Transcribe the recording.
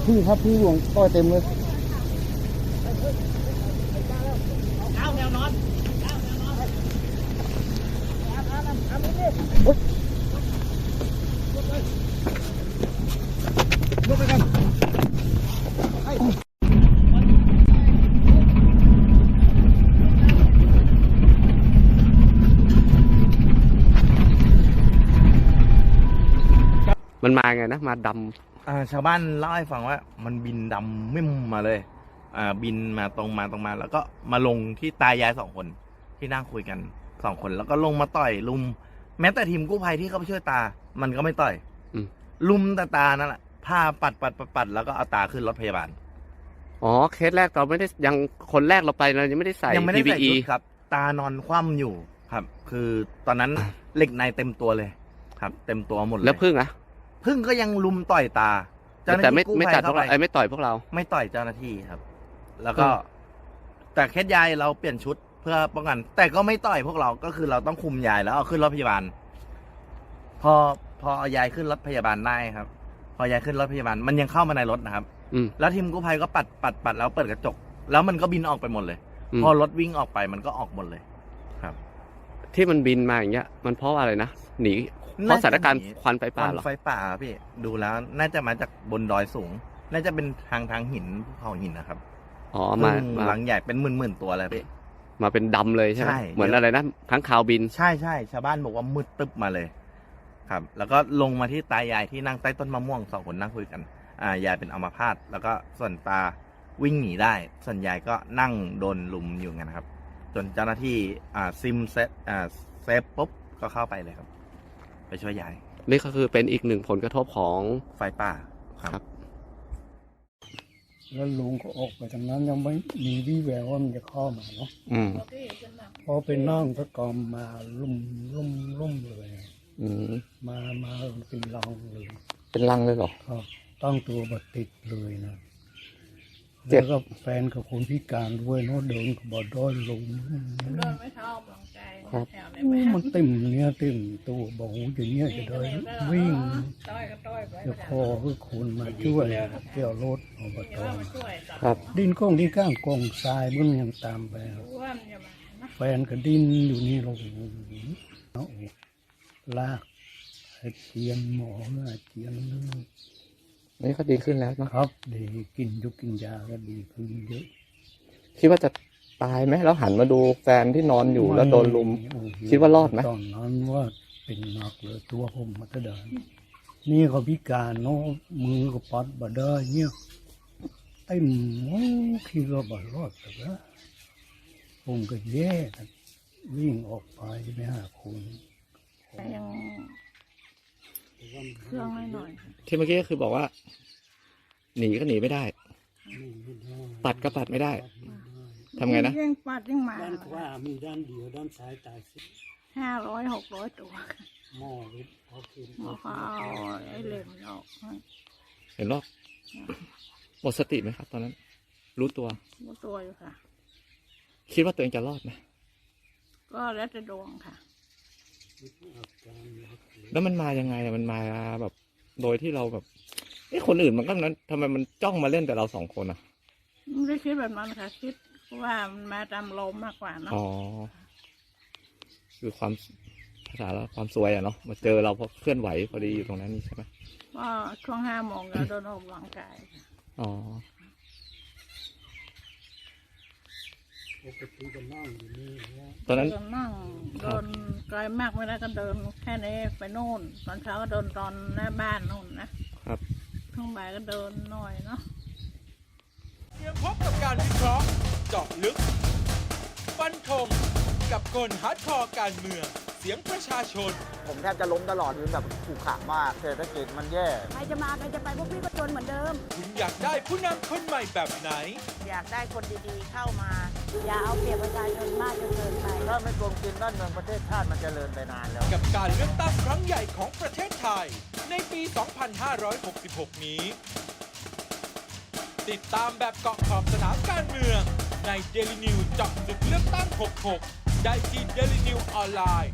ครับพึ่งหลวงต่อยเต็มเลยมันมาไงนะ มาดำอ่า ชาวบ้านเล่าให้ฟังว่า มันบินดำไม่มมาเลย อ่า บินมาตรงมาตรงมา แล้วก็มาลงที่ตายายสองคนที่นั่งคุยกันสองคนแล้วก็ลงมาต่อยลุม แม้แต่ทีมกู้ภัยที่เขาไปช่วยตา มันก็ไม่ต่อยอืม ลุมตาตานั่นแหละพาปัดปัดปัดปัดแล้วก็เอาตาขึ้นรถพยาบาล อ๋อเคสแรกเราไม่ได้ยังคนแรกเราไปเรายังไม่ได้ใส่ ยังไม่ได้ใส่ PPE ชุดครับ ตานอนคว่ำอยู่ครับ คือตอนนั้น เหล็กในเต็มตัวเลย ครับ เต็มตัวหมดเลยแล้วพึ่งอะ พึ่งก็ยังลุมต่อยตาเจ้าหน้าแต่ไม่ที่กู้ไม่ภัยกัดพวเข้ากไปเราไอ้ยไม่ต่อยพวกเรา ไม่ต่อยเจ้าหน้าที่ครับ แล้วก็อืมแต่เคสยายเราเปลี่ยนชุดเพื่อป้องกัน แต่ก็ไม่ต่อยพวกเราก็คือเราต้องคุมยายแล้วเอาขึ้นรถพยาบาล พอพอเอายายขึ้นรถพยาบาลได้ครับ พอยายขึ้นรถพยาบาลมันยังเข้ามาในรถนะครับ อืมแล้วทีมกู้ภัยก็ปัดปัดปัดแล้วเปิดกระจก แล้วมันก็บินออกไปหมดเลยอืมพอรถวิ่งออกไปมันก็ออกหมดเลยครับที่มันบินมาอย่างเงี้ย มันเพราะว่าอะไรนะหนี เพราะสถานการณ์ควันไฟคป่าวันเหรอไฟป่าพี่ดูแล้วน่าจะมาจากบนดอยสูง น่าจะเป็นทางทางหินภูเขาหินนะครับอ๋อมาพึ่งมาหลังใหญ่เป็นหมื่นหมื่นๆตัวเลยพี่มาเป็นดำเลยใช่ไหมใช่เหมือนอะไรนะทั้งคาวบิน ใช่ใช่ชาวบ้านบอกว่ามืดตึ๊บมาเลย ครับ แล้วก็ลงมาที่ตายายที่นั่งใต้ต้นมะม่วงสองคนนั่งคุยกัน อ่ายายเป็นอัมพาตแล้วก็ส่วนตาวิ่งหนีได้ ส่วนยายก็นั่งโดนลุมอยู่งั้นนะครับ จนเจ้าหน้าที่อ่าซิมเซตอ่าเซฟปุ๊บก็เข้าไปเลยครับ ไปช่วยยาย นี่ก็คือเป็นอีกหนึ่งผลกระทบของไฟป่าครับ แล้วลุงก็ออกไปทางนั้นยังไม่มีวี่แววว่ามันจะเข้ามาเนาะอืมพอไปนั่งก็กอมมาลุ่มลุ่มลุ่มเลย อืมมามาเป็นรองเลยเป็นรังเลยเหรอ ครับตั้งตัวบัดติดเลยนะเจ็บ แล้วก็แฟนกับคนพิการด้วยเนาะเดินกับบอดด้อยลง เดินไม่เท่าบางใจ ครับแถวในโอ้บ้านมันเต็มเนี่ยเต็มตัวบอกหูอย่างเงี้ยจะได้วิ่งต้อยก็ต้อยไปจะคอคือคนมาช่วยเกี่ยวรถอบตเดี๋ยวมาช่วยต่อครับ ดินก้องที่ข้างกองทรายมันยังตามไปครับอ้วนอย่ามานะแฟนก็ดิ้นอยู่นี่ลงเอาลากให้เจียนหมอเมื่อเจียนนี่ก็ดีขึ้นแล้วเนอะครับ ดีกินยุกกินยาก็ดีขึ้นเยอะคิดว่าจะ ตายไหมแล้วหันมาดูแฟนที่นอนอยู่แล้วโดนลุมโอ้โหคิดว่ารอดไหมตอนนั้นว่าเป็นหนักเลยตัวผมมาตะเดินนี่เขาพิการเนาะมือก็ปัดบาได้เนี่ยเต็มโอ้คิดว่าบารอดแต่ว่าผมก็แย่กันวิ่งออกไปไปหาคนแต่ยังเครื่องหน่อยที่เมื่อกี้ก็คือบอกว่า หนีก็หนีไม่ได้ ปัดก็ปัดไม่ได้ๆ ทำไงนะยิ่งปัดยิ่งมาด้านขวามีด้านเดียวด้านซ้ายตายสิห้าร้อยหกร้อยตัวหม้อรถเอาคืนหมอเขาเอาไอ้เหล็กออกเห็นรอบหมดสติไหมครับ ตอนนั้น รู้ตัวรู้ตัวอยู่ค่ะ คิดว่าตัวเองจะรอดไหมก็แล้วแต่ดวงค่ะแล้วมันมายังไงอะมันมาแบบ โดยที่เราแบบไอ้ยคนอื่นมันก็นั้นทำไมมันจ้องมาเล่นแต่เราสองคนอะไม่ได้คิดแบบนั้นค่ะ คิด ว่ามันมาตามลมมากกว่าเนาะอ๋อ คือความภาษาแล้วความสวยอะเนาะมาเจอเราเพราะเคลื่อนไหวพอดีอยู่ตรงนั้นนี่ใช่ไหมก็ช่วงห้าโมงก็โดนออกกำลังกายค่ะอ๋อปกติก็นั่งอยู่นี่นะตอนนั้นเดินั่งครัเดิบนไกลมากไม่ได้ก็เดินแค่นี้ไปโน่น ตอนเช้าก็เดินตอนหน้าบ้านนู่นนะครับ ช่วงบ่ายก็เดินหน่อยเนาะ กับคนฮาร์ดคอร์การเมือง เสียงประชาชน ผมแทบจะล้มตลอดอยู่แบบขู่ขามากเศรษฐกิจมันแย่ ใครจะมาใครจะไปพวกพี่ก็จนเหมือนเดิม คุณอยากได้ผู้นำคนใหม่แบบไหน อยากได้คนดีๆเข้ามา อย่าเอาเปรียบประชาชนมากจนเกินไป ถ้าไม่โกงกินบ้านเมืองประเทศชาติมันจเจริญไปนานแล้ว กับการเลือกตั้งครั้งใหญ่ของประเทศไทย ในปี 2566 นี้ ติดตามแบบเกาะขอบสนามการเมืองใน Daily News เจาะลึกเลือกตั้ง 66 ได้ที่ Daily News ออนไลน์